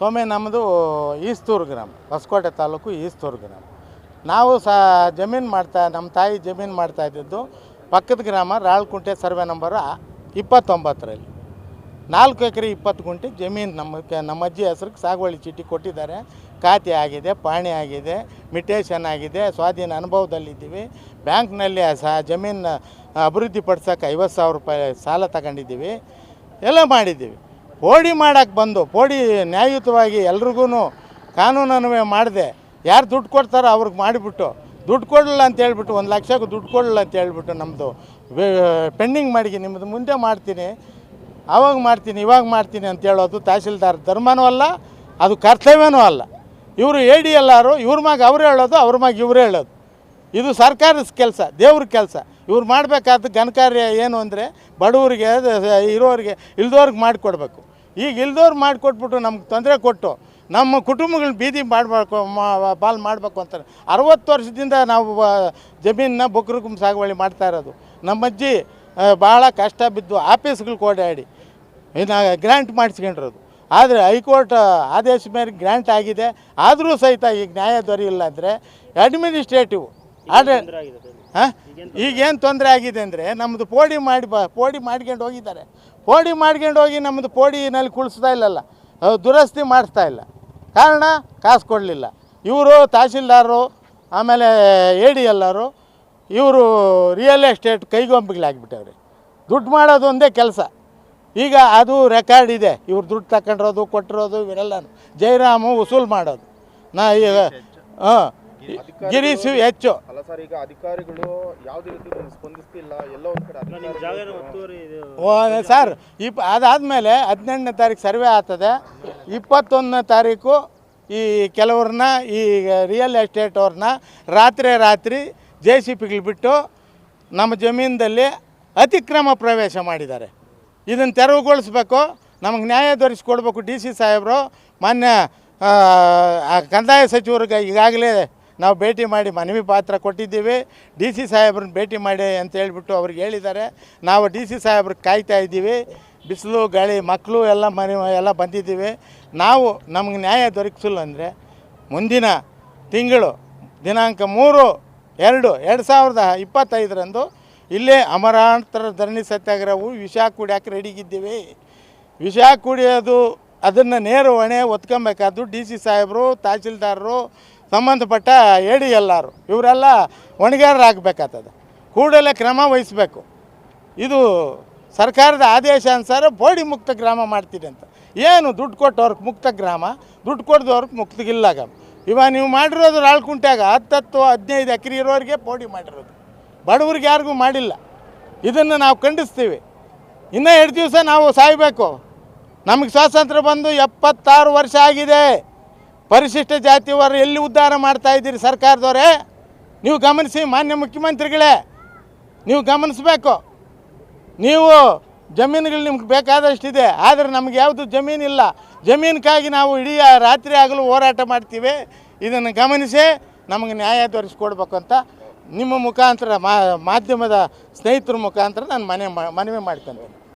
ಸೊಮ್ಮೆ ನಮ್ಮದು ಈಸ್ತೂರು ಗ್ರಾಮ, ಹೊಸಕೋಟೆ ತಾಲೂಕು ಈಸ್ತೂರು ಗ್ರಾಮ. ನಾವು ಸಹ ಜಮೀನು ಮಾಡ್ತಾ ನಮ್ಮ ತಾಯಿ ಜಮೀನು ಮಾಡ್ತಾ ಇದ್ದಿದ್ದು ಪಕ್ಕದ ಗ್ರಾಮ, ರಾಳ್ಕುಂಟೆ ಸರ್ವೆ ನಂಬರ್ ಇಪ್ಪತ್ತೊಂಬತ್ತರಲ್ಲಿ. ನಾಲ್ಕು ಎಕರೆ ಇಪ್ಪತ್ತು ಗುಂಟೆ ಜಮೀನು ನಮ್ಮ ನಮ್ಮ ಅಜ್ಜಿ ಹೆಸ್ರಿಗೆ ಸಾಗುವಳಿ ಚೀಟಿ ಕೊಟ್ಟಿದ್ದಾರೆ. ಖಾತೆ ಆಗಿದೆ, ಪಾಣಿ ಆಗಿದೆ, ಮಿಟೇಷನ್ ಆಗಿದೆ, ಸ್ವಾಧೀನ ಅನುಭವದಲ್ಲಿದ್ದೀವಿ. ಬ್ಯಾಂಕ್ನಲ್ಲಿ ಸಹ ಜಮೀನು ಅಭಿವೃದ್ಧಿ ಪಡ್ಸೋಕೆ ಐವತ್ತು ಸಾವಿರ ರೂಪಾಯಿ ಸಾಲ ತಗೊಂಡಿದ್ದೀವಿ. ಎಲ್ಲ ಮಾಡಿದ್ದೀವಿ. ಪೋಡಿ ಮಾಡೋಕ್ಕೆ ಬಂದು, ಪೋಡಿ ನ್ಯಾಯಯುತವಾಗಿ ಎಲ್ರಿಗೂ ಕಾನೂನನ್ವಯ ಮಾಡಿದೆ, ಯಾರು ದುಡ್ಡು ಕೊಡ್ತಾರೋ ಅವ್ರಿಗೆ ಮಾಡಿಬಿಟ್ಟು, ದುಡ್ಡು ಕೊಡಲಿಲ್ಲ ಅಂತ ಹೇಳ್ಬಿಟ್ಟು, ಒಂದು ಲಕ್ಷಕ್ಕೆ ದುಡ್ಡು ಕೊಡಲಿಲ್ಲ ಅಂತ ಹೇಳ್ಬಿಟ್ಟು ನಮ್ಮದು ಪೆಂಡಿಂಗ್ ಮಾಡಿ ನಿಮ್ಮದು ಮುಂದೆ ಮಾಡ್ತೀನಿ, ಆವಾಗ ಮಾಡ್ತೀನಿ, ಇವಾಗ ಮಾಡ್ತೀನಿ ಅಂತ ಹೇಳೋದು ತಹಸೀಲ್ದಾರ್ ಧರ್ಮನೂ ಅಲ್ಲ, ಅದು ಕರ್ತವ್ಯನೂ ಅಲ್ಲ. ಇವರು ಎ ಡಿ ಎಲ್ಲಾರು, ಇವ್ರ ಮ್ಯಾಗ ಅವ್ರು ಹೇಳೋದು, ಅವ್ರ ಮ್ಯಾಗ ಇವ್ರು ಹೇಳೋದು. ಇದು ಸರ್ಕಾರದ ಕೆಲಸ, ದೇವ್ರ ಕೆಲಸ. ಇವ್ರು ಮಾಡಬೇಕಾದ ಘನಕಾರ್ಯ ಏನು ಅಂದರೆ ಬಡವರಿಗೆ ಇರೋರಿಗೆ, ಇಲ್ದೋರಿಗೆ ಮಾಡಿಕೊಡ್ಬೇಕು. ಈಗ ಇಲ್ದೋರು ಮಾಡಿಕೊಟ್ಬಿಟ್ಟು ನಮ್ಗೆ ತೊಂದರೆ ಕೊಟ್ಟು ನಮ್ಮ ಕುಟುಂಬಗಳನ್ನ ಬೀದಿ ಮಾಡಬೇಕು ಬಾಲ್ ಮಾಡಬೇಕು ಅಂತಾರೆ ಅರವತ್ತು ವರ್ಷದಿಂದ ನಾವು ಜಮೀನನ್ನ ಬೊಕ್ಕರಕುಂ ಸಾಗುವಳಿ ಮಾಡ್ತಾ ಇರೋದು. ನಮ್ಮ ಅಜ್ಜಿ ಆ, ಭಾಳ ಕಷ್ಟ ಬಿದ್ದು ಆಫೀಸ್ಗಳು ಓಡಾಡಿ ಇನ್ನು ಗ್ರ್ಯಾಂಟ್ ಮಾಡಿಸ್ಕೊಂಡಿರೋದು. ಆದರೆ ಹೈಕೋರ್ಟ್ ಆದೇಶ ಮೇರೆಗೆ ಗ್ರ್ಯಾಂಟ್ ಆಗಿದೆ. ಆದರೂ ಸಹಿತ ಈಗ ನ್ಯಾಯ ದೊರೆಯಿಲ್ಲ ಅಂದರೆ ಅಡ್ಮಿನಿಸ್ಟ್ರೇಟಿವ್ ಆಡಳಿತ ಹಾಂ? ಈಗೇನು ತೊಂದರೆ? ಆಗಿದೆ ಅಂದರೆ ನಮ್ಮದು ಪೋಡಿ ಮಾಡಿ ಬ ಪೋಡಿ ಮಾಡ್ಕೊಂಡು ಹೋಗಿದ್ದಾರೆ. ಪೋಡಿ ಮಾಡ್ಕೊಂಡು ಹೋಗಿ ನಮ್ಮದು ಪೋಡಿನಲ್ಲಿ ಕುಳಿಸ್ತಾ ಇಲ್ಲಲ್ಲ. ದುರಸ್ತಿ ಮಾಡಿಸ್ತಾ ಇಲ್ಲ. ಕಾರಣ ಕಾಸು ಕೊಡಲಿಲ್ಲ. ಇವರು ತಹಸೀಲ್ದಾರರು ಆಮೇಲೆ ಎ ಡಿ ಎಲ್ಲರು ಇವರು ರಿಯಲ್ ಎಸ್ಟೇಟ್ ಕೈಗೊಂಬಿಗಳಾಗ್ಬಿಟ್ಟವ್ರೆ. ದುಡ್ಡು ಮಾಡೋದು ಒಂದೇ ಕೆಲಸ. ಈಗ ಅದು ರೆಕಾರ್ಡ್ ಇದೆ. ಇವ್ರು ದುಡ್ಡು ತಗೊಂಡಿರೋದು ಕೊಟ್ಟಿರೋದು ಇವರೆಲ್ಲ ಜೈರಾಮು ವಸೂಲು ಮಾಡೋದು. ನಾ ಈಗ ಹಾಂ. ಗಿರೀಶ್ ಹೆಚ್ಚು. ಅಲ್ಲ ಸರ್ ಈಗ ಅಧಿಕಾರಿಗಳು ಯಾವುದೇ ರೀತಿ ಸ್ಪಂದಿಸ್ತಿಲ್ಲ ಎಲ್ಲ ಒಂದ್ ಕಡೆ ಸರ್ ಇಪ್ ಅದಾದಮೇಲೆ ಹದಿನೆಂಟನೇ ತಾರೀಕು ಸರ್ವೆ ಆಗ್ತದೆ. ಇಪ್ಪತ್ತೊಂದನೇ ತಾರೀಕು ಈ ಕೆಲವ್ರನ್ನ ಈ ರಿಯಲ್ ಎಸ್ಟೇಟ್ ಅವ್ರನ್ನ ರಾತ್ರಿ ರಾತ್ರಿ ಜೆ ಸಿ ಪಿಗಳು ಬಿಟ್ಟು ನಮ್ಮ ಜಮೀನದಲ್ಲಿ ಅತಿಕ್ರಮ ಪ್ರವೇಶ ಮಾಡಿದ್ದಾರೆ. ಇದನ್ನು ತೆರವುಗೊಳಿಸ್ಬೇಕು ನಮಗೆ ನ್ಯಾಯ ದೊರಕಿಸ್ಕೊಡ್ಬೇಕು ಡಿ ಸಿ ಸಾಹೇಬರು. ಮಾನ್ಯ ಕಂದಾಯ ಸಚಿವರಿಗೆ ಈಗಾಗಲೇ ನಾವು ಭೇಟಿ ಮಾಡಿ ಮನವಿ ಪಾತ್ರ ಕೊಟ್ಟಿದ್ದೀವಿ. ಡಿ ಸಿ ಸಾಹೇಬ್ರನ್ನ ಭೇಟಿ ಮಾಡಿ ಅಂತ ಹೇಳಿಬಿಟ್ಟು ಅವ್ರಿಗೆ ಹೇಳಿದ್ದಾರೆ. ನಾವು ಡಿ ಸಿ ಸಾಹೇಬ್ರ ಕಾಯ್ತಾ ಇದ್ದೀವಿ. ಬಿಸಿಲು, ಗಾಳಿ, ಮಕ್ಕಳು ಎಲ್ಲ ಮನೆ, ಎಲ್ಲ ಬಂದಿದ್ದೀವಿ. ನಾವು ನಮಗೆ ನ್ಯಾಯ ದೊರಕಿಸಿಲ್ಲ ಅಂದರೆ ಮುಂದಿನ ತಿಂಗಳು ದಿನಾಂಕ ಮೂರು, ಎರಡು ಎರಡು ಸಾವಿರದ ಇಪ್ಪತ್ತೈದರಂದು ಇಲ್ಲೇ ಅಮರಾಂತರ ಧರಣಿ ಸತ್ಯಾಗ್ರಹವು ವಿಷ ಕುಡಿಯೋಕೆ ರೆಡಿಗಿದ್ದೀವಿ ವಿಷ ಕುಡಿಯೋದು ಅದನ್ನು ನೇರ ಹೊಣೆ ಒತ್ಕೊಬೇಕಾದ್ದು ಡಿ ಸಿ ಸಾಹೇಬರು, ತಹಸೀಲ್ದಾರರು ಸಂಬಂಧಪಟ್ಟ ಎ ಡಿ ಎಲ್ಲಾರು, ಇವರೆಲ್ಲ ಹೊಣೆಗಾರರಾಗಬೇಕಾಗ್ತದೆ ಕೂಡಲೇ ಕ್ರಮ ವಹಿಸಬೇಕು. ಇದು ಸರ್ಕಾರದ ಆದೇಶ ಅನುಸಾರ ಬೋಡಿ ಮುಕ್ತ ಗ್ರಾಮ ಮಾಡ್ತೀರಿ ಅಂತ. ಏನು ದುಡ್ಡು ಕೊಟ್ಟವ್ರಿಗೆ ಮುಕ್ತ ಗ್ರಾಮ, ದುಡ್ಡು ಕೊಡ್ದವ್ರಿಗೆ ಮುಕ್ತಗಿಲ್ಲಾಗ ಇವಾಗ ನೀವು ಮಾಡಿರೋದು ರಾಳ್ಕುಂಟ್ಯಾಗ ಹತ್ತತ್ತು, ಹದಿನೈದು ಎಕರೆ ಇರೋರಿಗೆ ಪೋಡಿ ಮಾಡಿರೋದು. ಬಡವ್ರಿಗೆ ಯಾರಿಗೂ ಮಾಡಿಲ್ಲ. ಇದನ್ನು ನಾವು ಖಂಡಿಸ್ತೀವಿ. ಇನ್ನೂ ಎರಡು ದಿವಸ ನಾವು ಸಾಯಬೇಕು. ನಮಗೆ ಸ್ವಾತಂತ್ರ್ಯ ಬಂದು ಎಪ್ಪತ್ತಾರು ವರ್ಷ ಆಗಿದೆ. ಪರಿಶಿಷ್ಟ ಜಾತಿಯವರು ಎಲ್ಲಿ ಉದ್ಧಾರ ಮಾಡ್ತಾ ಇದ್ದೀರಿ ಸರ್ಕಾರದವರೇ? ನೀವು ಗಮನಿಸಿ ಮಾನ್ಯ ಮುಖ್ಯಮಂತ್ರಿಗಳೇ, ನೀವು ಗಮನಿಸಬೇಕು. ನೀವು ಜಮೀನುಗಳು ನಿಮ್ಗೆ ಬೇಕಾದಷ್ಟಿದೆ, ಆದರೆ ನಮ್ಗೆ ಯಾವುದು ಜಮೀನಿಲ್ಲ. ಜಮೀನಿಗಾಗಿ ನಾವು ಇಡೀ ರಾತ್ರಿ ಆಗಲು ಹೋರಾಟ ಮಾಡ್ತೀವಿ. ಇದನ್ನು ಗಮನಿಸಿ ನಮಗೆ ನ್ಯಾಯ ದೊರಕಿಸ್ಕೊಡ್ಬೇಕು ಅಂತ ನಿಮ್ಮ ಮುಖಾಂತರ ಮಾಧ್ಯಮದ ಸ್ನೇಹಿತರ ಮುಖಾಂತರ ನಾನು ಮನೆ ಮನವಿ ಮಾಡ್ಕೊತೀನಿ.